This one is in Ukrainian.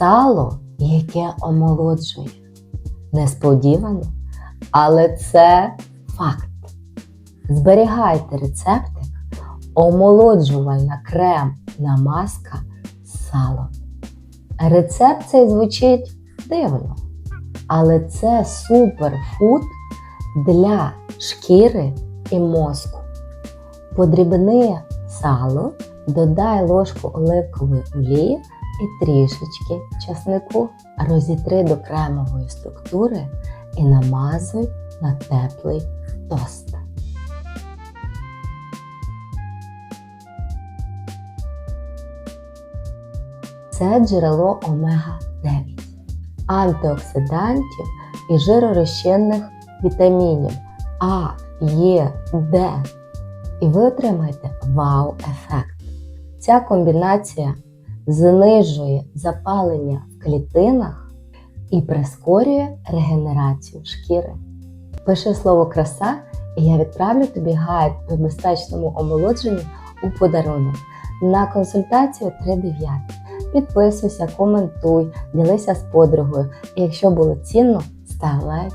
Сало, яке омолоджує. Несподівано, але це факт. Зберігайте рецептик омолоджувальна крем намазка з салом. Рецепт цей звучить дивно, але це суперфуд для шкіри і мозку. Подрібни сало, додай ложку оливкової олії і трішечки часнику, розітри до кремової структури і намазуй на теплий тост. Це джерело омега-9, антиоксидантів і жиророзчинних вітамінів А, Е, Д. І ви отримаєте вау-ефект. Ця комбінація знижує запалення в клітинах і прискорює регенерацію шкіри. Пиши слово краса, і я відправлю тобі гайд по безпечному омолодженню у подарунок на консультацію 39. Підписуйся, коментуй, ділися з подругою. І якщо було цінно, став лайк.